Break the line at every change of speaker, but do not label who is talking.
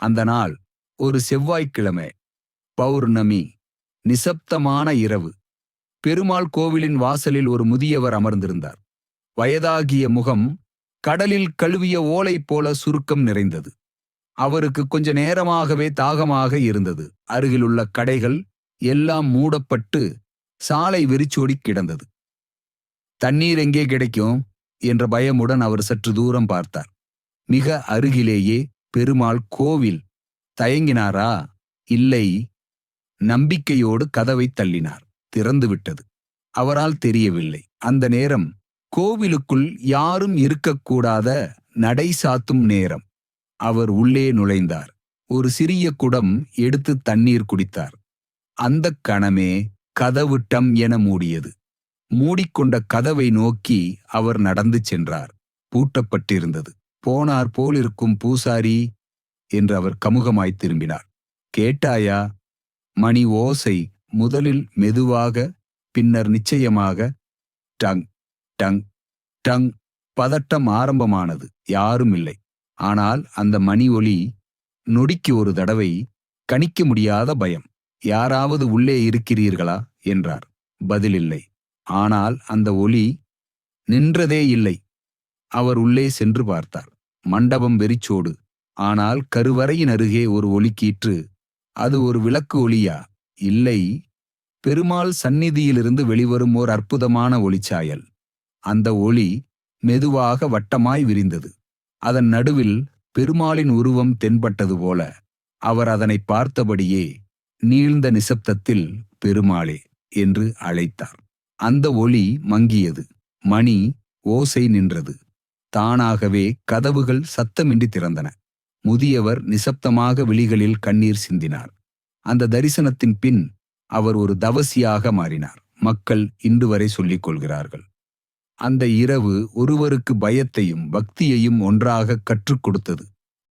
அந்த நாள் ஒரு செவ்வாய்க்கிழமை பௌர்ணமி நிசப்தமான இரவு. பெருமாள் கோவிலின் வாசலில் ஒரு முதியவர் அமர்ந்திருந்தார். வயதாகிய முகம் கடலில் கழுவிய ஓலை போல சுருக்கம் நிறைந்தது. அவருக்கு கொஞ்ச நேரமாகவே தாகமாக இருந்தது. அருகிலுள்ள கடைகள் எல்லாம் மூடப்பட்டு சாலை வெறிச்சோடி கிடந்தது. தண்ணீர் எங்கே கிடைக்கும்? என்ற பயமுடன் அவர் சற்று தூரம் பார்த்தார். மிக அருகிலேயே பெருமாள் கோவில் தயங்கினாரா? இல்லை. நம்பிக்கையோடு கதவை தள்ளினார். திறந்துவிட்டது. அவரால் தெரியவில்லை. அந்த நேரம் கோவிலுக்குள் யாரும் இருக்கக்கூடாத நடை சாத்தும் நேரம். அவர் உள்ளே நுழைந்தார். ஒரு சிறிய குடம் எடுத்து தண்ணீர் குடித்தார். அந்தக் கணமே கதவு டம் என மூடியது. மூடிக்கொண்ட கதவை நோக்கி அவர் நடந்து சென்றார். பூட்டப்பட்டிருந்தது. போனார் போலிருக்கும் பூசாரி என்று அவர் கமுகமாய் திரும்பினார். கேட்டாயா மணி ஓசை முதலில் மெதுவாக பின்னர் நிச்சயமாக டங் டங் டங் பதட்டம் ஆரம்பமானது யாரும் இல்லை ஆனால் அந்த மணி ஒலி நொடிக்கு ஒரு தடவை கணிக்க முடியாத பயம் யாராவது உள்ளே இருக்கிறீர்களா? என்றார். பதிலில்லை. ஆனால் அந்த ஒலி நின்றதே இல்லை. அவர் உள்ளே சென்று பார்த்தார். மண்டபம் வெறிச்சோடு. ஆனால் கருவறையின் அருகே ஒரு ஒலிக்கீற்று. அது ஒரு விளக்கு ஒளியா? இல்லை. பெருமாள் சந்நிதியிலிருந்து வெளிவரும் ஓர் அற்புதமான ஒளிச்சாயல். அந்த ஒளி மெதுவாக வட்டமாய் விரிந்தது. அதன் நடுவில் பெருமாளின் உருவம் தென்பட்டது போல. அவர் அதனை பார்த்தபடியே நீழ்ந்த நிசப்தத்தில் பெருமாளே என்று அழைத்தார். அந்த ஒளி மங்கியது. மணி ஓசை நின்றது. தானாகவே கதவுகள் சத்தமின்றி திறந்தன. முதியவர் நிசப்தமாக விழிகளில் கண்ணீர் சிந்தினார். அந்த தரிசனத்தின் பின் அவர் ஒரு தவசியாக மாறினார். மக்கள் இன்று வரை சொல்லிக் கொள்கிறார்கள். அந்த இரவு ஒருவருக்கு பயத்தையும் பக்தியையும் ஒன்றாக கற்றுக் கொடுத்தது.